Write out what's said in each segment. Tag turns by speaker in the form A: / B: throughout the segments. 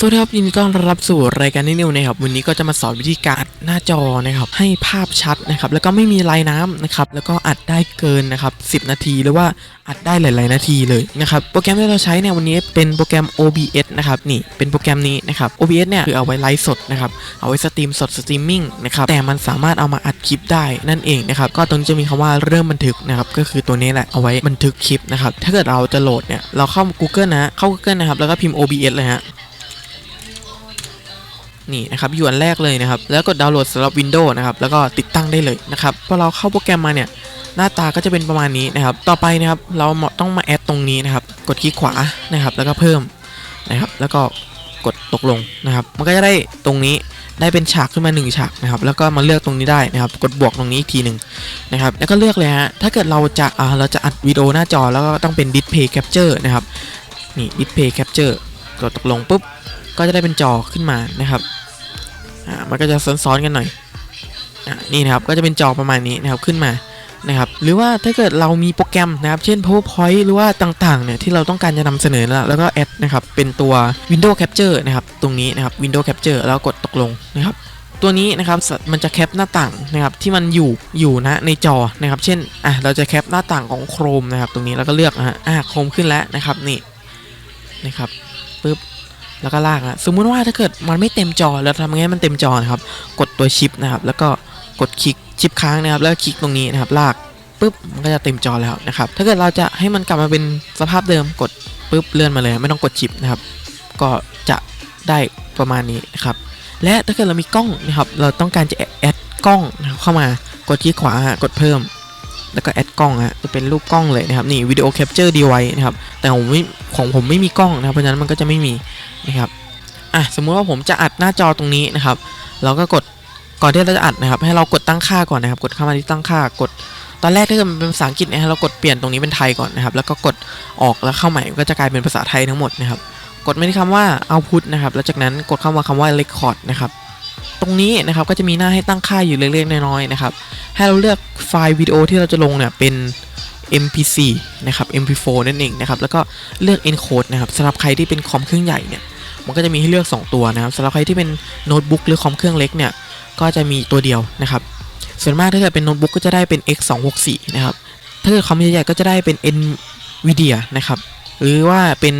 A: สวัสดีครับยินดีต้อนรับสู่รายการนิวนะครับวันนี้ก็จะมาสอนวิธีการอัดหน้าจอนะครับให้ภาพชัดนะครับแล้วก็ไม่มีลายน้ำนะครับแล้วก็อัดได้เกินนะครับ10 นาทีหรือว่าอัดได้หลาย ๆ นาทีเลยนะครับโปรแกรมที่เราใช้เนี่ยวันนี้เป็นโปรแกรม OBS นะครับนี่เป็นโปรแกรมนี้นะครับ OBS เนี่ยคือเอาไว้ไลฟ์สดนะครับเอาไว้สตรีมสดสตรีมมิ่งนะครับแต่มันสามารถเอามาอัดคลิปได้นั่นเองนะครับก็ตรงจะมีคำว่าเริ่มบันทึกนะครับก็คือตัวนี้แหละเอาไว้บันทึกคลิปนะครับถ้าเกิดเราจะโหลดเนี่ยเราเข้า Google นะเข้า Google นะครับแล้วก็พิมพ์ OBS เลยฮะ นี่นะครับอยู่อันแรกเลยนะครับ แล้วกดดาวน์โหลดสำหรับ Windows นะครับ แล้วก็ติดตั้งได้เลยนะครับ พอเราเข้าโปรแกรมมาเนี่ย หน้าตาก็จะเป็นประมาณนี้นะครับ ต่อไปนะครับ เราต้องมาแอดตรงนี้นะครับ กดคลิกขวานะครับ แล้วก็เพิ่มนะครับ แล้วก็กดตกลงนะครับ มันก็จะได้ตรงนี้ได้เป็นฉากขึ้นมา 1 ฉากนะครับ แล้วก็มาเลือกตรงนี้ได้นะครับ กดบวกตรงนี้อีกทีหนึ่งนะครับ แล้วก็เลือกเลยฮะ ถ้าเกิดเราจะอ่าเราจะอัดวิดีโอหน้าจอแล้วก็ต้องเป็น Display Capture นะครับ นี่ Display Capture กดตกลงปุ๊บ ก็จะได้เป็นจอขึ้นมานะครับ อ่ามันก็จะซ้อนๆกันหน่อยอ่านี่นะครับก็จะเป็นจอประมาณนี้นะครับขึ้นมานะครับหรือว่าถ้าเกิดเรามีโปรแกรมนะครับ เช่น PowerPoint หรือว่าต่างๆเนี่ยที่เราต้องการจะนำเสนอแล้วแล้วก็แอดนะครับเป็นตัว Windows Capture นะครับตรงนี้นะครับ Windows Capture แล้วกดตกลงนะครับตัวนี้นะครับมันจะแคปหน้าต่างนะครับที่มันอยู่อยู่นะในจอนะครับเช่นอะเราจะแคปหน้าต่างของ Chrome นะครับตรงนี้แล้วก็เลือกนะฮะอะ Chrome ขึ้นแล้วนะครับนี่นะครับปึ๊บ แล้วก็ลากอะสมมุติว่าถ้าเกิดมันไม่เต็มจอแล้วทำไงให้มันเต็มจอนะครับ กดตัวชิปนะครับ แล้วก็กดคลิกชิปค้างนะครับ แล้วคลิกตรงนี้นะครับ ลากปุ๊บมันก็จะเต็มจอแล้วนะครับ ถ้าเกิดเราจะให้มันกลับมาเป็นสภาพเดิมกดปุ๊บเลื่อนมาเลย ไม่ต้องกดชิปนะครับ ก็จะได้ประมาณนี้นะครับ และถ้าเกิดเรามีกล้องนะครับ เราต้องการจะแอดกล้องเข้ามากดคลิกขวากดเพิ่ม แล้วก็แอดกล้องฮะจะเป็นรูปกล้องเลยนะครับนี่วิดีโอแคปเจอร์ดีไว้นะครับแต่ผมไม่ของผมไม่มีกล้องนะครับเพราะฉะนั้นมันก็จะไม่มีนะครับอะสมมุติว่าผมจะอัดหน้าจอตรงนี้นะครับ เราก็กดก่อนที่เราจะอัดนะครับ ให้เรากดตั้งค่าก่อนนะครับ กดเข้ามาที่ตั้งค่ากด ตอนแรกถ้าเกิดมันเป็นภาษาอังกฤษนะฮะเรากดเปลี่ยนตรงนี้เป็นไทยก่อนนะครับ แล้วก็กดออกแล้วเข้าใหม่ก็จะกลายเป็นภาษาไทยทั้งหมดนะครับ กดไม่ที่คำว่า output นะครับ แล้วจากนั้นกดเข้ามาคำว่า record นะครับ ตรงนี้นะครับก็จะมีหน้าให้ตั้งค่าอยู่เล็กๆน้อยๆนะครับ ให้เราเลือกไฟล์วิดีโอที่เราจะลงเนี่ยเป็น MP4 นะครับ MP4 นั่นเองนะครับแล้วก็เลือก encode นะครับสำหรับใครที่เป็นคอมเครื่องใหญ่เนี่ยมันก็จะมีให้เลือก 2 ตัวนะครับสำหรับใครที่เป็นโน้ตบุ๊กหรือคอมเครื่องเล็กเนี่ยก็จะมีตัวเดียวนะครับ ส่วนมากถ้าเกิดเป็นโน้ตบุ๊กก็จะได้เป็น X264 นะครับถ้าเกิดคอมใหญ่ๆก็จะได้เป็น NVIDIA นะครับหรือว่าเป็น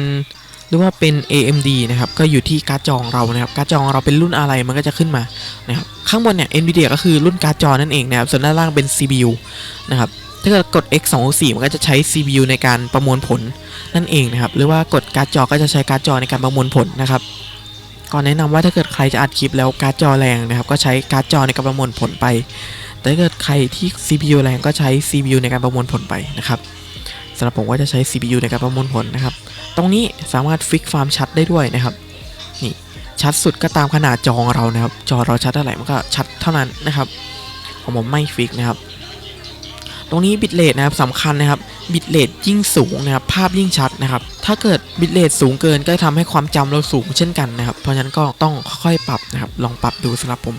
A: หรือว่าเป็น AMD นะครับก็อยู่ที่การ์ดจอของเรานะครับการ์ดจอของเราเป็นรุ่นอะไรมันก็จะขึ้นมานะครับข้างบนเนี่ย NVIDIA ก็คือรุ่นการ์ดจอนั่นเองนะครับส่วนด้านล่างเป็น CPU นะครับถ้าเกิดกด X264 มันก็จะใช้ CPU ในการประมวลผลนั่นเองนะครับหรือว่ากดการ์ดจอก็จะใช้การ์ดจอในการประมวลผลนะครับก็แนะนำว่าถ้าเกิดใครจะอัดคลิปแล้วการ์ดจอแรงนะครับก็ใช้การ์ดจอในการประมวลผลไป แต่ถ้าเกิดใครที่ CPU แรงก็ใช้ CPU ในการประมวลผลไปนะครับสำหรับผมก็จะใช้ CPU ในการประมวลผลนะครับ ตรงนี้สามารถฟิกความชัดได้ด้วยนะครับนี่ชัดสุดก็ตามขนาดจอของเรานะครับ จอเราชัดเท่าไหร่มันก็ชัดเท่านั้นนะครับของผมไม่ฟิกนะครับ ตรงนี้บิตเรทนะครับสำคัญนะครับบิตเรทยิ่งสูงนะครับภาพยิ่งชัดนะครับ ถ้าเกิดบิตเรทสูงเกินก็จะทำให้ความจำเราสูงเช่นกันนะครับ เพราะฉะนั้นก็ต้องค่อยๆปรับนะครับ ลองปรับดูสำหรับผม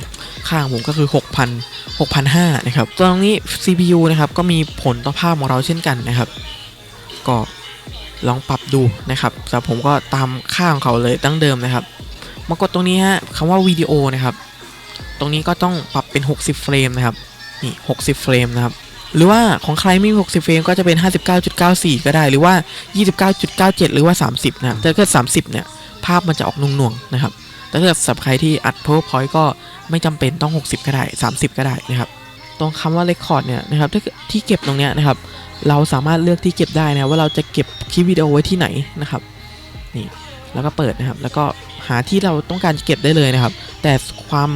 A: ข้างผมก็คือ 6,000 6,500นะครับตรงนี้ CPU นะครับก็มีผลต่อภาพของเราเช่นกันนะครับ ก็ ลองปรับดูนะครับสำหรับผมก็ตามค่าของเขาเลยตั้งเดิมนะครับ มากดตรงนี้ฮะคำว่าวิดีโอนะครับ ตรงนี้ก็ต้องปรับเป็น 60 เฟรมนะครับ นี่ 60 เฟรมนะครับ หรือว่าของใครไม่มี 60 เฟรมก็จะเป็น 59.94 ก็ได้ หรือว่า 29.97 หรือว่า 30 นะครับถ้าเกิด 30 เนี่ย ภาพมันจะออกนุ่งๆนะครับแต่ถ้าเกิดสำหรับใครที่อัด PowerPoint ก็ไม่จำเป็นต้อง 60 ก็ได้ 30 ก็ได้นะครับ ตรงคำว่า Record เนี่ยนะครับที่เก็บตรงเนี้ยนะครับ เราสามารถเลือกที่เก็บได้นะว่าเราจะเก็บคลิปวิดีโอไว้ที่ไหนนะครับนี่แล้วก็เปิดนะครับ แล้วก็หาที่เราต้องการเก็บได้เลยนะครับ แต่ความ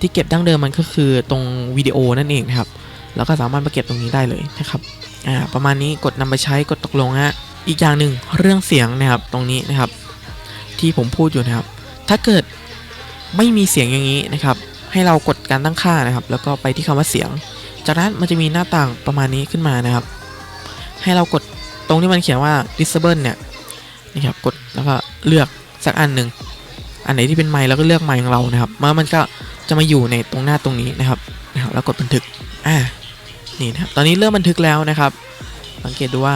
A: ที่เก็บดั้งเดิมมันก็คือตรงวิดีโอนั่นเองครับ แล้วก็สามารถมาเก็บตรงนี้ได้เลยนะครับอ่าประมาณนี้กดนำไปใช้กดตกลงฮะอีกอย่างหนึ่งเรื่องเสียงนะครับตรงนี้นะครับ ที่ผมพูดอยู่นะครับ ถ้าเกิดไม่มีเสียงอย่างนี้นะครับ ให้เรากดการตั้งค่านะครับ แล้วก็ไปที่คำว่าเสียง จากนั้นมันจะมีหน้าต่างประมาณนี้ขึ้นมานะครับ ให้เรากดตรงที่มันเขียนว่า disable เนี่ยนะครับกดแล้วก็เลือกสักอันหนึ่งอันไหนที่เป็นไมค์แล้วก็เลือกไมค์ของเรานะครับเมื่อมันก็จะมาอยู่ในตรงหน้าตรงนี้นะครับนะครับแล้วกดบันทึกอ่านี่นะครับตอนนี้เริ่มบันทึกแล้วนะครับ สังเกตดูว่า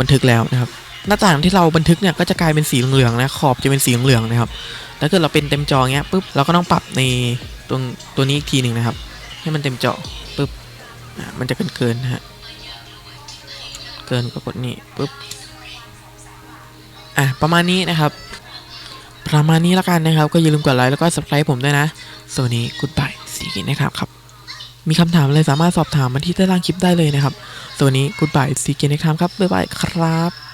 A: บันทึกแล้วนะครับ หน้าต่างที่เราบันทึกเนี่ยก็จะกลายเป็นสีเหลืองๆนะขอบจะเป็นสีเหลืองๆนะครับแล้วเกิดเราเป็นเต็มจอเงี้ยปุ๊บเราก็ต้องปรับในตรงตัวนี้อีกทีหนึ่งนะครับ ให้มันเต็มจอปุ๊บอะมันจะเกินเกินนะฮะเกินก็กดนี่ปุ๊บอะประมาณนี้นะครับ ประมาณนี้แล้วกันนะครับ ก็อย่าลืมกดไลค์แล้วก็ subscribe ผมด้วยนะสวัสดี goodbye สีกินนะครับครับ มีคำถามอะไรสามารถสอบถามมาที่ใต้ล่างคลิปได้เลยนะครับสวัสดี goodbye สีกินนะครับครับบ๊ายบายครับ